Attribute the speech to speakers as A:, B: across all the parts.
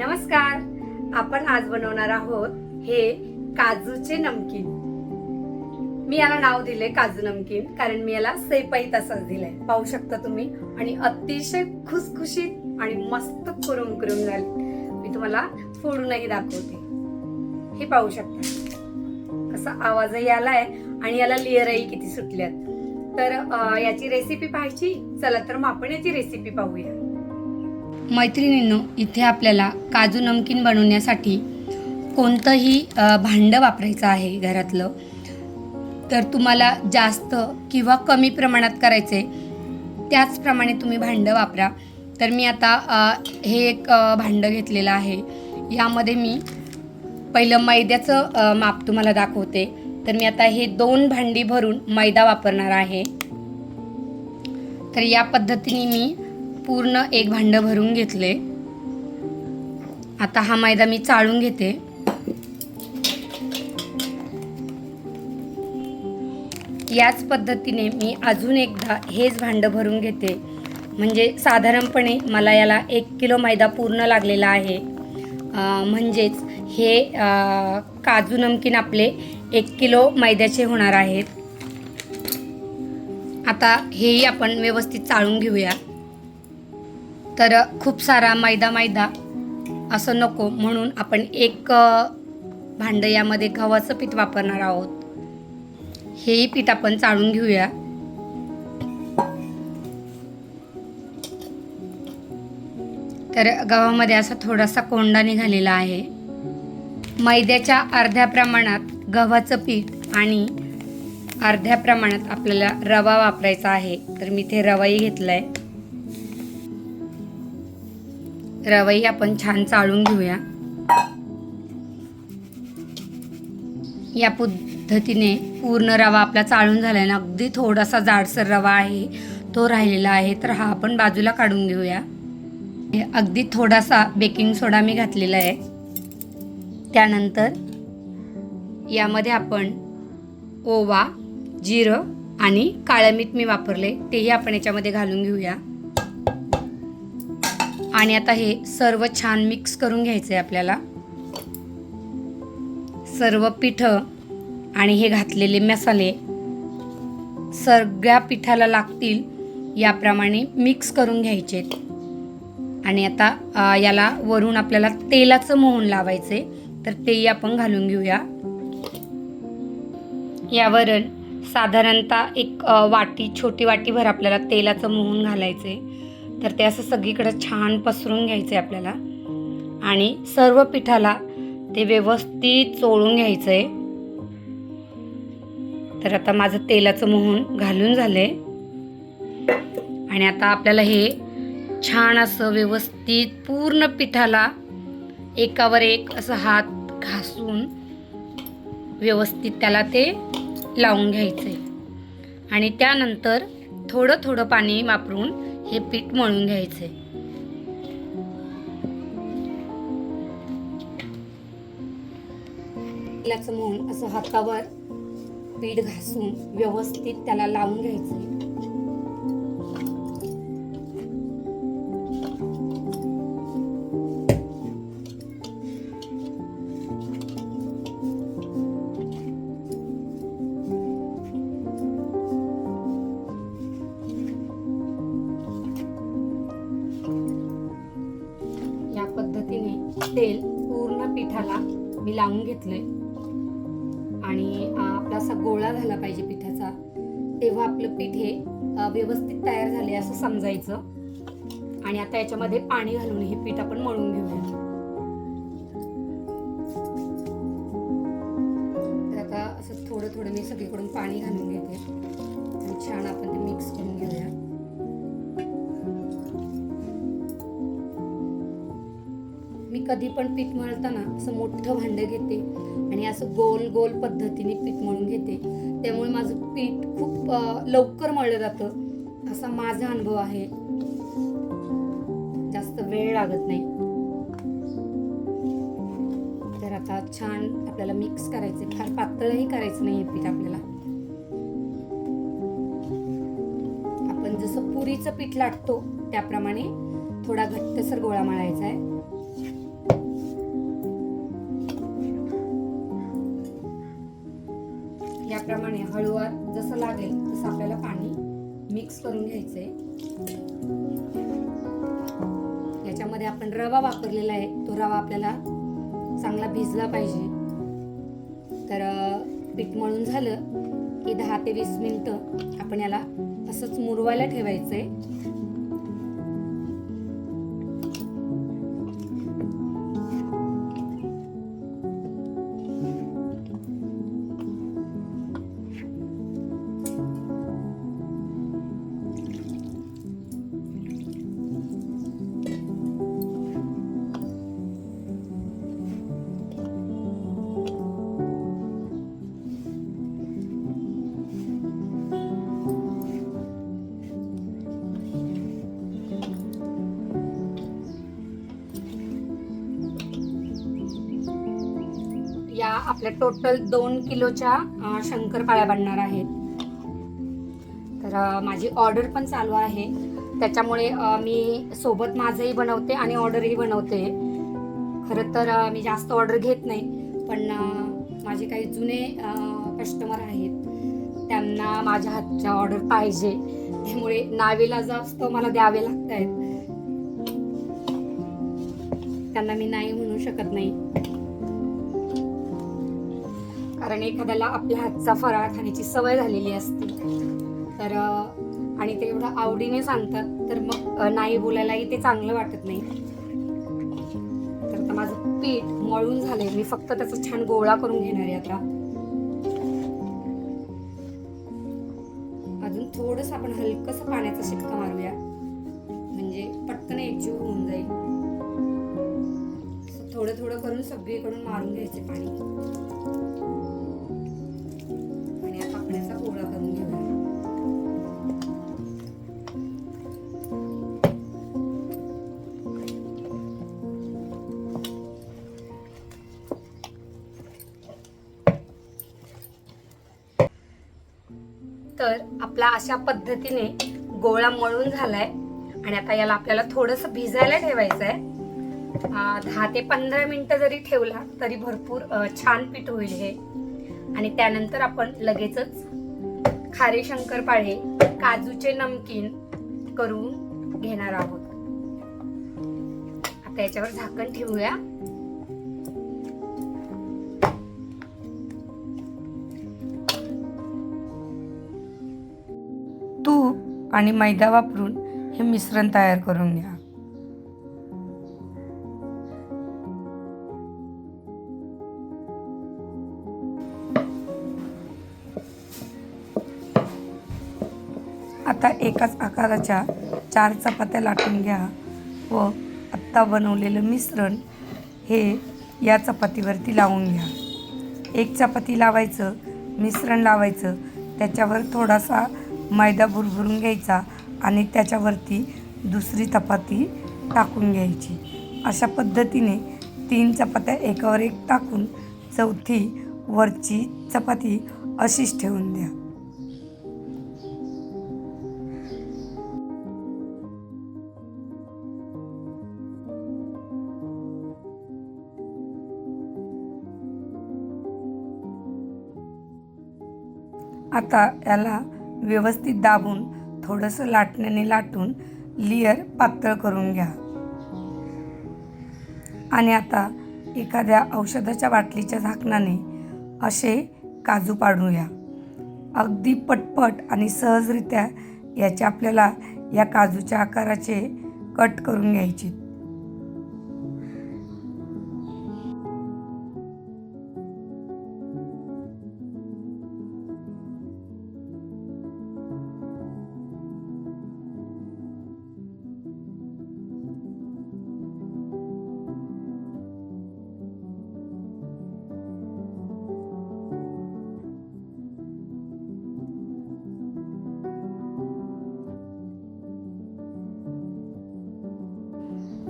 A: नमस्कार. आपण आज बनवणार आहोत हे काजूचे नमकीन. मी याला नाव दिले काजू नमकीन कारण मी याला सेपाई तसाच दिलाय. पाहू शकता तुम्ही आणि अतिशय खुसखुशीत आणि मस्त कुरुम कुरुम झाले. मी तुम्हाला फोडूनही दाखवते. हे पाहू शकता. कसा आवाजही आलाय आणि याला लेअरही किती सुटल्यात. तर याची रेसिपी पाहायची? चला तर मग आपण याची रेसिपी पाहूया. मैत्रिणींनो इथे आपल्याला काजू नमकीन बनवण्यासाठी कोणतंही भांडं वापरायचं आहे घरातलं. तर तुम्हाला जास्त किंवा कमी प्रमाणात करायचे त्याचप्रमाणे तुम्ही भांडं वापरा. तर मी आता हे एक भांडं घेतलेलं आहे. यामध्ये मी पहिलं मैद्याचं माप तुम्हाला दाखवते. तर मी आता हे दोन भांडी भरून मैदा वापरणार आहे. तर या पद्धतीने मी पूर्ण एक भांडं भरून घेतले. आता हा मैदा मी चाळून घेते. याच पद्धतीने मी अजून एकदा हेच भांडं भरून घेते. म्हणजे साधारणपणे मला याला एक किलो मैदा पूर्ण लागलेला आहे. म्हणजेच हे काजू नमकीन आपले एक किलो मैद्याचे होणार आहेत. आता हेही आपण व्यवस्थित चाळून घेऊया. तर खूप सारा मैदा मैदा असं नको म्हणून आपण एक भांडं यामध्ये गव्हाचं पीठ वापरणार आहोत. हेही पीठ आपण चाळून घेऊया. तर गव्हामध्ये असा थोडासा कोंडा निघालेला आहे. मैद्याच्या अर्ध्या प्रमाणात गव्हाचं पीठ आणि अर्ध्या प्रमाणात आपल्याला रवा वापरायचा आहे. तर मी इथे रवाही घेतलाय. रवई आपण छान चाळून घेऊया. या पद्धतीने पूर्ण रवा आपला चाळून झालाय ना अगदी थोडासा जाडसर रवा आहे तो राहिलेला आहे. तर हा आपण बाजूला काढून घेऊया. अगदी थोडासा बेकिंग सोडा मी घातलेला आहे. त्यानंतर यामध्ये आपण ओवा जिरं आणि काळं मीठ मी वापरले तेही आपण याच्यामध्ये घालून घेऊया. आणि आता हे सर्व छान मिक्स करून घ्यायचं आहे आपल्याला. सर्व पिठं आणि हे घातलेले मसाले सगळ्या पिठाला लागतील याप्रमाणे मिक्स करून घ्यायचे आणि आता याला वरून आपल्याला तेलाचं मोहन लावायचे तर तेही आपण घालून घेऊया. यावरून साधारणतः एक वाटी छोटी वाटीभर आपल्याला तेलाचं मोहन घालायचे तर ते असं सगळीकडे छान पसरून घ्यायचं आहे आपल्याला. आणि सर्व पिठाला ते व्यवस्थित चोळून घ्यायचं आहे तर आता माझं तेलाचं मोहन घालून झालंय. आणि आता आपल्याला हे छान असं व्यवस्थित पूर्ण पिठाला एकावर एक असं हात घासून व्यवस्थित त्याला ते लावून घ्यायचं आहे आणि त्यानंतर थोडं थोडं पाणी वापरून हे पीठ मळून घ्यायचे तेलाचं मोहन असं हातावर पीठ घासून व्यवस्थित त्याला लावून घ्यायचं तेल पूर्ण पिठाला मी लावून घेतलंय. आणि आपला असा गोळा झाला पाहिजे पिठाचा तेव्हा आपलं पीठ हे व्यवस्थित तयार झाले असं समजायचं. आणि आता याच्यामध्ये पाणी घालून हे पीठ आपण मळून घेऊया. तर आता असं थोडं थोडं मी सगळीकडून पाणी घालून घेते. आणि छान आपण ते मिक्स करून घेऊया. कधी पण पीठ मळताना असं मोठं भांडं घेते आणि असं गोल गोल पद्धतीने पीठ मळून घेते. त्यामुळे माझं पीठ खूप लवकर मळलं जातं. असा माझा अनुभव आहे. जास्त वेळ लागत नाही. तर आता छान आपल्याला मिक्स करायचं फार पातळही करायचं नाही पीठ आपल्याला. आपण जसं पुरीचं पीठ लाटतो त्याप्रमाणे थोडा घट्टसर गोळा मळायचा आहे त्याप्रमाणे हळूवार जसं लागेल तसं आपल्याला पाणी मिक्स करून घ्यायचंय. याच्यामध्ये आपण रवा वापरलेला आहे. तो रवा आपल्याला चांगला भिजला पाहिजे. तर पीठ मळून झालं की दहा ते वीस मिनटं आपण याला असंच मुरवायला ठेवायचं आहे आपल्या टोटल दोन किलोच्या शंकरपाळ्या बनणार आहेत. तर माझी ऑर्डर पण चालू आहे. त्याच्यामुळे मी सोबत माझंही बनवते आणि ऑर्डरही बनवते. खरं तर मी जास्त ऑर्डर घेत नाही पण माझे काही जुने कस्टमर आहेत. त्यांना माझ्या हातच्या ऑर्डर पाहिजे. त्यामुळे नावेला जास्त मला द्यावे लागत आहेत त्यांना मी नाही म्हणू शकत नाही. कारण एखाद्याला आपल्या हातचा फराळ खाण्याची सवय झालेली असते. तर आणि ते एवढं आवडीने सांगतात तर मग नाही बोलायलाही ते चांगलं वाटत नाही. तर आता माझं पीठ मळून झालंय. मी फक्त त्याचा छान गोळा करून घेणार आहे आता. अजून थोडस आपण हलकस पाण्याचा शिटका मारूया. म्हणजे पटकन एकजीव होऊन जाईल. थोडं थोडं करून सगळीकडून मारून घ्यायचे पाणी. तर आपला अशा पद्धतीने गोळा मळून झालाय. आणि आता याला आपल्याला थोडस भिजायला ठेवायचं आहे दहा ते पंधरा मिनिटं जरी ठेवला तरी भरपूर छान पीठ होईल हे. आणि त्यानंतर आपण लगेचच खारे शंकरपाळे काजूचे नमकीन करून घेणार आहोत. आता याच्यावर झाकण ठेवूया.
B: तूप आणि मैदा वापरून हे मिश्रण तयार करून घ्या. आता एकाच आकाराच्या चार चपात्या लाटून घ्या व आत्ता बनवलेलं मिश्रण हे या चपातीवरती लावून घ्या. एक चपाती लावायचं मिश्रण लावायचं त्याच्यावर थोडासा मैदा भुरभुरून घ्यायचा आणि त्याच्यावरती दुसरी चपाती टाकून घ्यायची. अशा पद्धतीने तीन चपात्या एकावर एक टाकून चौथी वरची चपाती अशीच ठेवून द्या. आता याला व्यवस्थित दाबून थोडंसं लाटण्याने लाटून लिअर पातळ करून घ्या. आणि आता एखाद्या औषधाच्या बाटलीच्या झाकणाने असे काजू पाडूया. अगदी पटपट आणि सहजरित्या याचे आपल्याला या काजूच्या आकाराचे कट करून घ्यायचे.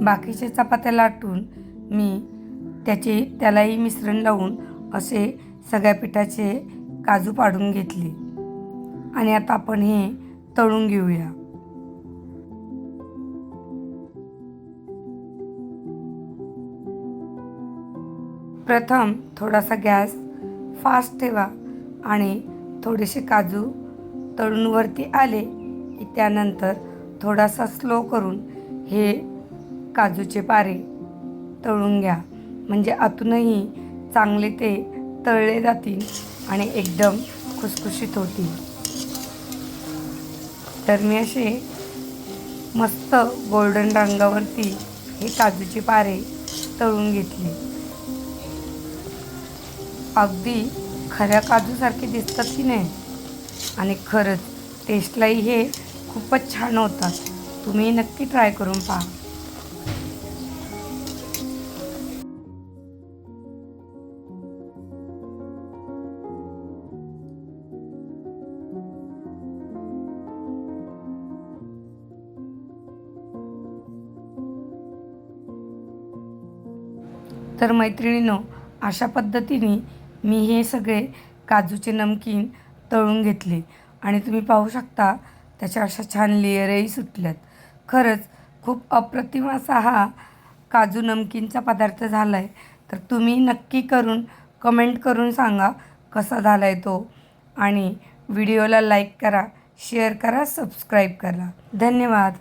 B: बाकीच्या चपात्या लाटून मी त्याचे त्यालाही मिश्रण लावून असे सगळ्या पिठाचे काजू पाडून घेतले. आणि आता आपण हे तळून घेऊया. प्रथम थोडासा गॅस फास्ट ठेवा आणि थोडेसे काजू तळून वरती आले की त्यानंतर थोडासा स्लो करून हे काजूचे पारे. तळून घ्या. म्हणजे आतूनही चांगले ते तळले जातील आणि एकदम खुसखुशीत होतील. तर मी असे मस्त गोल्डन रंगावरती हे काजूचे पारे तळून घेतले. अगदी खऱ्या काजूसारखे दिसतात की नाही? आणि खरंच टेस्टलाही हे खूपच छान होतात. तुम्ही नक्की ट्राय करून पहा. तर मैत्रिणीनो अशा पद्धतीने मी हे सगळे काजूचे नमकीन तळून घेतले. आणि तुम्ही पाहू शकता त्याच्या अशा छान लेअरही सुटल्यात. खरंच खूप अप्रतिम असा हा काजू नमकीनचा पदार्थ झाला आहे तर तुम्ही नक्की करून कमेंट करून सांगा कसा झाला आहे तो. आणि व्हिडिओला लाईक करा शेअर करा सबस्क्राईब करा. धन्यवाद.